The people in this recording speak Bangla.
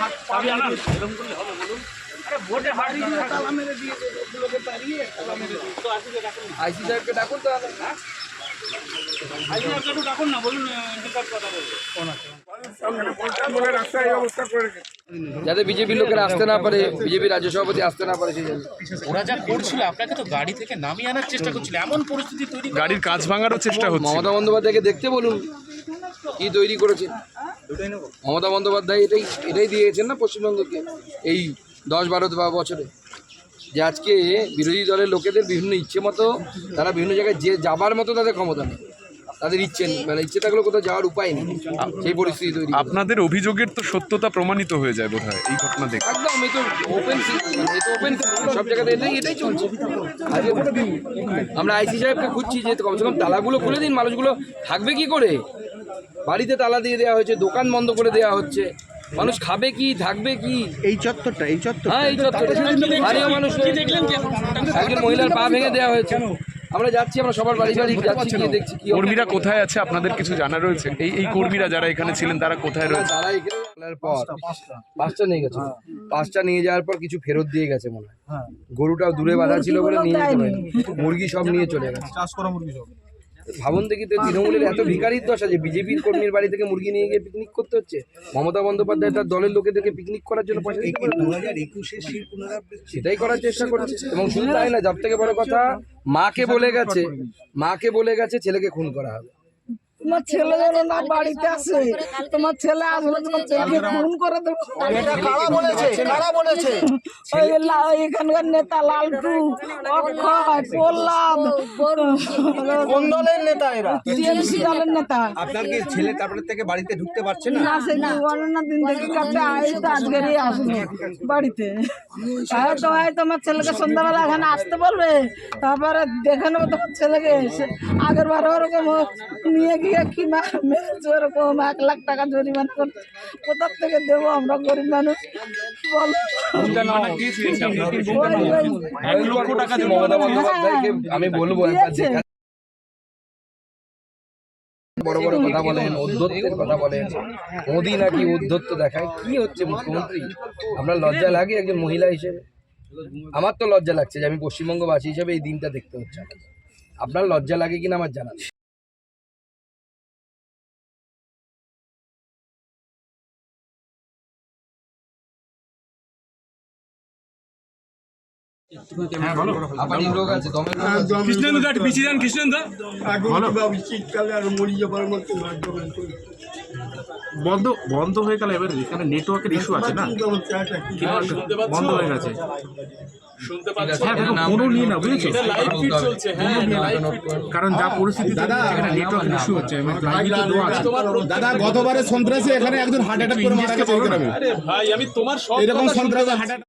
হাত এরকম করলে হবে বলুন আইসি সাহেবকে ডাকুন তাহলে ডাকুন না বলুন যাতে বিজেপির লোকেরা আসতে না পারে বিজেপির রাজ্য সভাপতি আসতে না পারে সেই ওরা যা করছিল আপনাকে তো গাড়ি থেকে নামিয়ে আনার চেষ্টা করছিল। এমন পরিস্থিতি তৈরি গাড়ির কাজ ভাঙারও চেষ্টা হচ্ছে। মমতা বন্দ্যোপাধ্যায়কে দেখতে বলুন কি তৈরি করেছে। মমতা বন্দ্যোপাধ্যায় এটাই এটাই দিয়েছেন না পশ্চিমবঙ্গকে এই দশ বারো বা বছরে? যে আজকে বিরোধী দলের লোকেদের বিভিন্ন ইচ্ছে মতো তারা বিভিন্ন জায়গায় যে যাবার মতো তাদের ক্ষমতা নেই। তাদের ইচ্ছে নেই মানে ইচ্ছে থাকলেও কোথাও যাওয়ার উপায় নেই। সেই পরিস্থিতি তৈরি আপনাদের অভিযোগের তো সত্যতা প্রমাণিত হয়ে যায় বোধহয় এই ঘটনা দেখে। একদম এই তো ওপেন এই তো ওপেন সব জায়গাতে এটাই এটাই চলছে। আজকে আমরা আইসি সাহেবকে খুঁজছি যে কমসে কম তালাগুলো খুলে দিন মানুষগুলো থাকবে কি করে? বাড়িতে তালা দিয়ে দেওয়া হয়েছে দোকান বন্ধ করে দেওয়া হচ্ছে। মানুষ খাবে কি থাকবে কি? এই চত্বরটা এই চত্বর হ্যাঁ এই চত্বরে স্থানীয় মানুষ একজন মহিলার পা ভেঙে দেওয়া হয়েছে। আমরা যাচ্ছি আমরা সবার বাড়ি বাড়ি যাচ্ছি গিয়ে দেখছি কি কর্মীরা কোথায় আছে? আপনাদের কিছু জানা রয়েছে? এই এই কর্মীরা যারা এখানে ছিলেন তারা কোথায় রয়েছে? তারা এখানে পর। পাঁচটা নিয়ে গেছে। পাঁচটা নিয়ে যাওয়ার পর কিছু ফেরত দিয়ে গেছে মনে হয়। গরুটাও দূরে বাঁধা ছিল বলে নিয়ে মুরগি সব নিয়ে চলে গেছে। চাষ করা মুরগি সব। ভাবুন দেখি তো তৃণমূলের এত ভিকারির দশা যে বিজেপির কর্মীর বাড়ি থেকে মুরগি নিয়ে গিয়ে পিকনিক করতে হচ্ছে? মমতা বন্দ্যোপাধ্যায় তার দলের লোকেদেরকে পিকনিক করার জন্য পয়সা সেটাই করার চেষ্টা করছে। এবং শুধু তাই না সব থেকে বড় কথা, মাকে বলে গেছে, মাকে বলে গেছে ছেলেকে খুন করা হবে। তোমার ছেলে যেন না বাড়িতে আসে। তোমার ছেলে আসলে তোমার ছেলেকে খুন করে দেবো। বলেছে? কারা বলেছে? ওই লা- এখানকার নেতা লালটু অক্ষয় প্রহ্লাদ। কোন দলের নেতা এরা? টিএমসি দলের নেতা। আপনার কি ছেলে তারপরে থেকে বাড়িতে ঢুকতে পারছে না? না সে অন্য দিন থেকে কাছে আইতে আজকেরই আসলো বাড়িতে। হয়তো হয়তো আমার ছেলেকে সন্ধ্যাবেলা এখানে আসতে বলবে। তারপরে দেখে নেব তোমার ছেলেকে। আগের বার ওরকম নিয়ে গিয়ে কি মা- মেরেছে ওরকম এক লাখ টাকা জরিমানা করছে। কোথার থেকে দেবো আমরা গরিব মানুষ? বলো। এক লক্ষ টাকা মমতা বন্দ্যোপাধ্যায়কে আমি বলব দিয়েছে। দেখা বড় বড় কথা বলেন উদ্ধত্তের কথা বলেন। মোদি নাকি উদ্ধত্ত দেখায়। কি হচ্ছে মুখ্যমন্ত্রী? আপনার লজ্জা লাগে একজন মহিলা হিসেবে? আমার তো লজ্জা লাগছে যে আমি পশ্চিমবঙ্গবাসী হিসেবে এই দিনটা দেখতে হচ্ছে আপনার লজ্জা লাগে কিনা আমার জানা কৃষ্ণেন্দু দা পিছিয়ে যান কৃষ্ণেন্দু শীতকালে আর মরি যাবার মতো বন্ধ বন্ধ হয়ে গেল এবার এখানে নেটওয়ার্কের ইস্যু আছে না? বন্ধ হয়ে গেছে। হ্যাঁ হ্যাঁ। কারণ যা পরিস্থিতি ইস্যু হচ্ছে দাদা গতবারে সন্ত্রাসী এখানে একজন হার্ট অ্যাটাক করে মারা গেছে এই গ্রামে আরে ভাই আমি তোমার সব এরকম সন্ত্রাসী। হার্ট